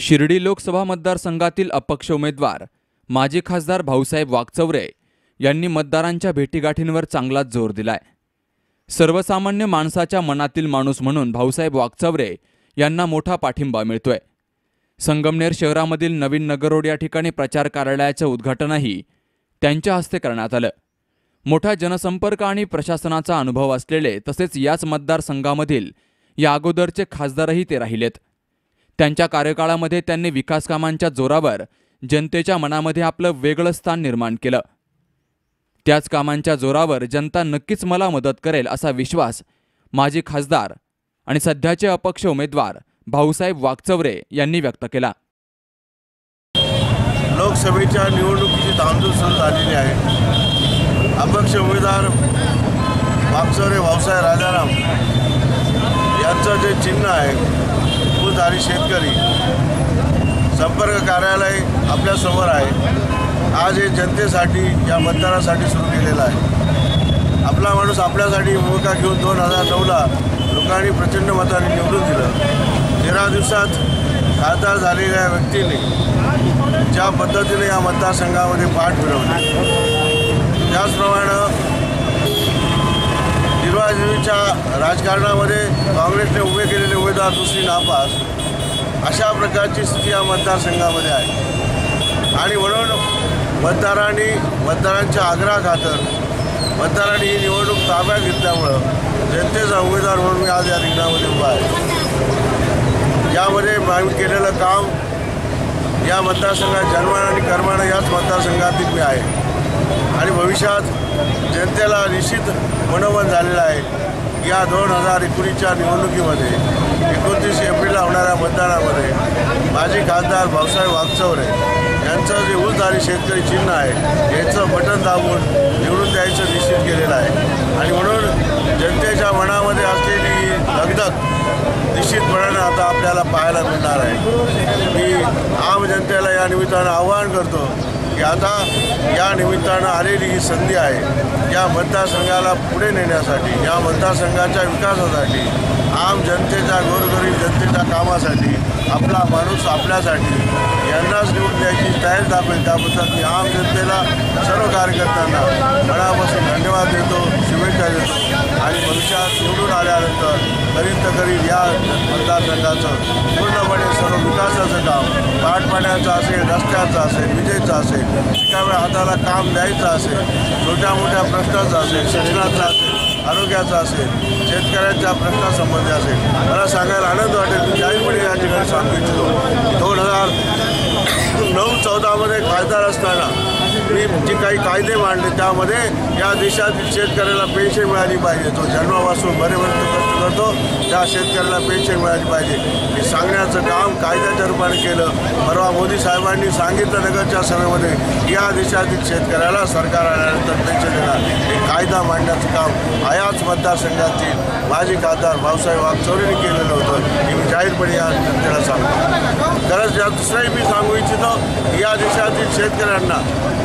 शिर्डी लोकसभा मतदारसंघातील अपक्ष उमेदवार माजी खासदार भाऊसाहेब वागचौरे यांनी मतदारांच्या भेटीगाठींवर चांगलाच जोर दिलाय. सर्वसामान्य माणसाच्या मनातील माणूस म्हणून भाऊसाहेब वागचौरे यांना मोठा पाठिंबा मिळतोय. संगमनेर शहरामधील नवीन नगरोड या ठिकाणी प्रचार कार्यालयाचं उद्घाटनही त्यांच्या हस्ते करण्यात आलं. मोठा जनसंपर्क आणि प्रशासनाचा अनुभव असलेले तसेच याच मतदारसंघामधील या अगोदरचे खासदारही ते राहिलेत. त्यांच्या कार्यकाळामध्ये त्यांनी विकासकामांच्या जोरावर जनतेच्या मनामध्ये आपलं वेगळं स्थान निर्माण केलं. त्याच कामांच्या जोरावर जनता नक्कीच मला मदत करेल असा विश्वास माजी खासदार आणि सध्याचे अपक्ष उमेदवार भाऊसाहेब वागचौरे यांनी व्यक्त केला. लोकसभेच्या निवडणुकीची धामधूम सुरू झालेली आहे. अपक्ष उमेदवार वागचौरे भाऊसाहेब राजाराम यांचं जे चिन्ह आहे ऊसधारी शेतकरी संपर्क कार्यालय आपल्यासमोर आहे. आज हे जनतेसाठी या मतदारासाठी सुरू केलेलं आहे. आपला माणूस आपल्यासाठी भूमिका घेऊन दोन हजार नऊला लोकांनी प्रचंड मताने निवडून दिलं. तेरा दिवसात खासदार झालेल्या व्यक्तीने ज्या पद्धतीने या मतदारसंघामध्ये पाठ मिळवली. निर्वाचनाच्या राजकारणामध्ये काँग्रेसने उभे केलेले उमेदवार दुसरी नापास अशा प्रकारची स्थिती या मतदारसंघामध्ये आहे. आणि म्हणून मतदारांनी मतदारांच्या आग्रहाखातर मतदारांनी ही निवडणूक ताब्यात घेतल्यामुळं जनतेचा उमेदवार म्हणून मी आज या रिंगणामध्ये उभा आहे. यामध्ये आम्ही केलेलं काम या मतदारसंघात जन्मानं आणि कर्मानं याच मतदारसंघातील मी आहे. आणि भविष्यात जनतेला निश्चित मनोमन झालेलं आहे. या दोन हजार एकोणीसच्या निवडणुकीमध्ये एकोणतीस एप्रिलला होणाऱ्या मतदानामध्ये माजी खासदार भाऊसाहेब वागचौरे यांचं जे ऊसधारी शेतकरी चिन्ह आहे याचं बटन दाबून निवडून द्यायचं निश्चित केलेलं आहे. आणि म्हणून जनतेच्या निश्चितपणानं आता आपल्याला पाहायला मिळणार आहे. मी आम जनतेला या निमित्तानं आवाहन करतो की आता या निमित्तानं आलेली ही संधी आहे या मतदारसंघाला पुढे नेण्यासाठी या मतदारसंघाच्या विकासासाठी आम जनतेच्या गोरगरीब जनतेच्या कामासाठी आपला माणूस आपल्यासाठी यांनाच निवडून द्यायची तयारी दाखवेल. त्याबद्दल मी आम जनतेला सर्व कार्यकर्त्यांना मनापासून धन्यवाद देतो. शुभेच्छा आणि भविष्यात निवडून आल्यानंतर करीत तर करीत या मतदारसंघाचं पूर्णपणे सर्व विकासाचं काम पाटपाण्याचं असेल रस्त्याचं असेल विजेचं असेल रिकाम्या हाताला काम द्यायचं असेल छोट्या मोठ्या प्रश्नाचं असेल शिक्षणाचं असेल आरोग्याचा असेल शेतकऱ्यांच्या प्रश्नासंबंधी असेल. मला सांगायला आनंद वाटेल मी ज्यावेळी या ठिकाणी सांगू इच्छितो दोन हजार नऊ चौदामध्ये खासदार असताना मी जे काही कायदे मांडले त्यामध्ये या देशातील शेतकऱ्याला पेन्शन मिळाली पाहिजे. तो जन्मापासून बरेपर्यंत कष्ट करतो त्या शेतकऱ्याला पेन्शन मिळाली पाहिजे. हे सांगण्याचं काम कायद्याच्या रूपाने केलं. परवा मोदी साहेबांनी सांगितलं नगरच्या सभेमध्ये या देशातील शेतकऱ्याला सरकार आल्यानंतर पेन्शन देणार. हे कायदा मांडण्याचं काम आयाच मतदारसंघातील माजी खासदार भाऊसाहेब वागचौरेने केलेलं होतं. हे मी जाहीरपणे या जनतेला सांगतो. खरंच या दुसराही मी सांगू इच्छितो या देशातील शेतकऱ्यांना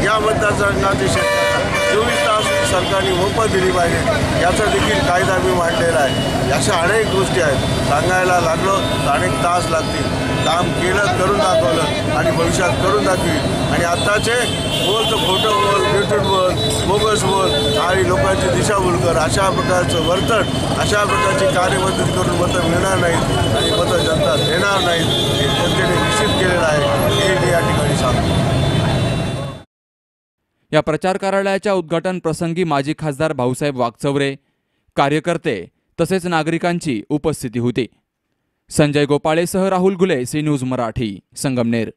या मतदारसंघातील शेतकऱ्यांना चोवीस तास सरकारने मोफत दिली पाहिजे. याचा देखील कायदा मी मांडलेला आहे. अशा अनेक गोष्टी आहेत. सांगायला लागलो अनेक तास लागतील. काम केलं करून दाखवलं आणि भविष्यात करून दाखवी आणि आत्ताचे बोल तर खोटं बोल युट्यूब बोल बोगस बोल आणि लोकांची दिशाभूल कर. अशा प्रकारचं वर्तन अशा प्रकारची कार्यपद्धती करून मतं मिळणार नाहीत आणि मतं जनता देणार नाहीत. हे जनतेने निश्चित केलेलं आहे. हे मी या ठिकाणी सांगतो. या प्रचार कार्यालयाच्या उद्घाटन प्रसंगी माजी खासदार भाऊसाहेब वागचौरे कार्यकर्ते तसेच नागरिकांची उपस्थिती होती. संजय गोपाळेसह राहुल गुले सी न्यूज मराठी संगमनेर.